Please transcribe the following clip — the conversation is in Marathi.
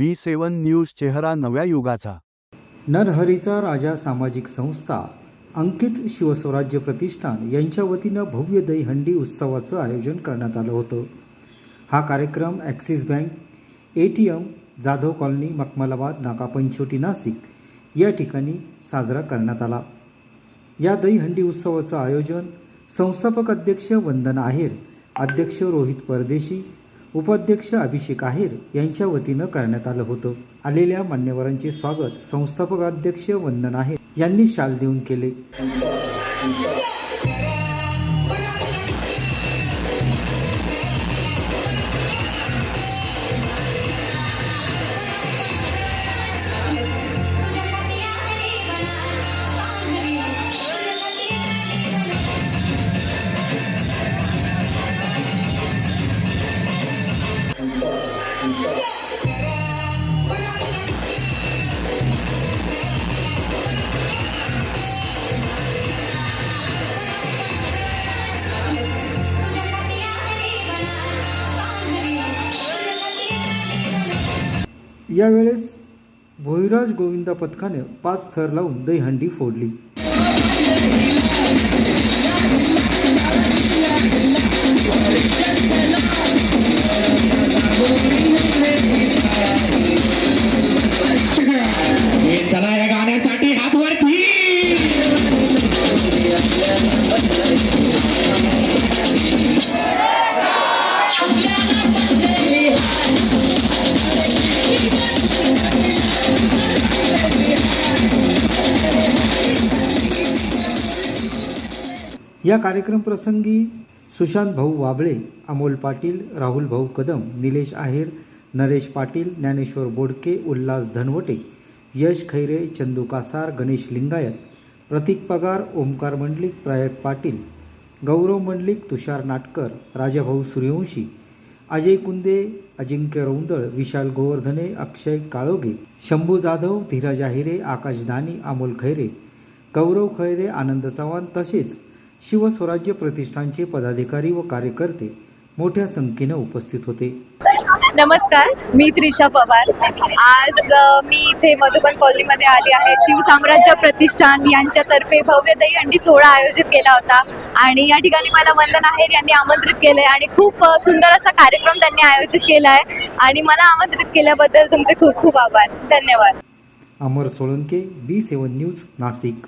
बी सेवन न्यूज चेहरा नव्या युगाचा. नरहरीचा राजा सामाजिक संस्था अंकित शिवस्वराज्य प्रतिष्ठान यांच्या वतीनं भव्य दहीहंडी उत्सवाचं आयोजन करण्यात आलं होतं. हा कार्यक्रम axis bank A T M Jadhav colony Makhmalabad नाकापंचोटी Nashik या ठिकाणी साजरा करण्यात आला. या दहीहंडी उत्सवाचं आयोजन संस्थापक अध्यक्ष वंदना आहेर अध्यक्ष रोहित परदेशी उपाध्यक्ष अभिषेक आहेर यांच्या वतीनं करण्यात आलं होतं. आलेल्या मान्यवरांचे स्वागत संस्थापक अध्यक्ष वंदन आहेर यांनी शाल देऊन केले. यावेळेस भोईराज गोविंदा पथकाने पाच थर लावून दहीहंडी फोडली. चला या गाण्यासाठी हात वरती. या कार्यक्रम प्रसंगी सुशांत भाऊ वाबळे अमोल पाटील राहुल भाऊ कदम निलेश आहेर नरेश पाटील ज्ञानेश्वर बोडके उल्हास धनवटे यश खैरे चंदू कासार गणेश लिंगायत प्रतीक पगार ओमकार मंडलिक प्रयाग पाटील गौरव मंडलिक तुषार नाटकर राजाभाऊ सूर्यवंशी अजय कुंदे अजिंक्य रौंदळ विशाल गोवर्धने अक्षय काळोगे शंभू जाधव धीरज आहिरे आकाश दानी अमोल खैरे गौरव खैरे आनंद चव्हाण तसेच शिवस्वराज्य प्रतिष्ठानचे पदाधिकारी व कार्यकर्ते मोठ्या संख्येनं उपस्थित होते. नमस्कार मी त्रिशा पवार. आज मी इथे मधुबन कॉलनीमध्ये आली आहे. शिवसाम्राज्य प्रतिष्ठान यांच्यातर्फे भव्य दही अंडी सोहळा आयोजित केला होता. आणि या ठिकाणी मला वंदन आहेर यांनी आमंत्रित केलंय आणि खूप सुंदर असा कार्यक्रम त्यांनी आयोजित केला आहे आणि मला आमंत्रित केल्याबद्दल तुमचे खूप खूप आभार. धन्यवाद. Amar Solanke B seven news Nashik.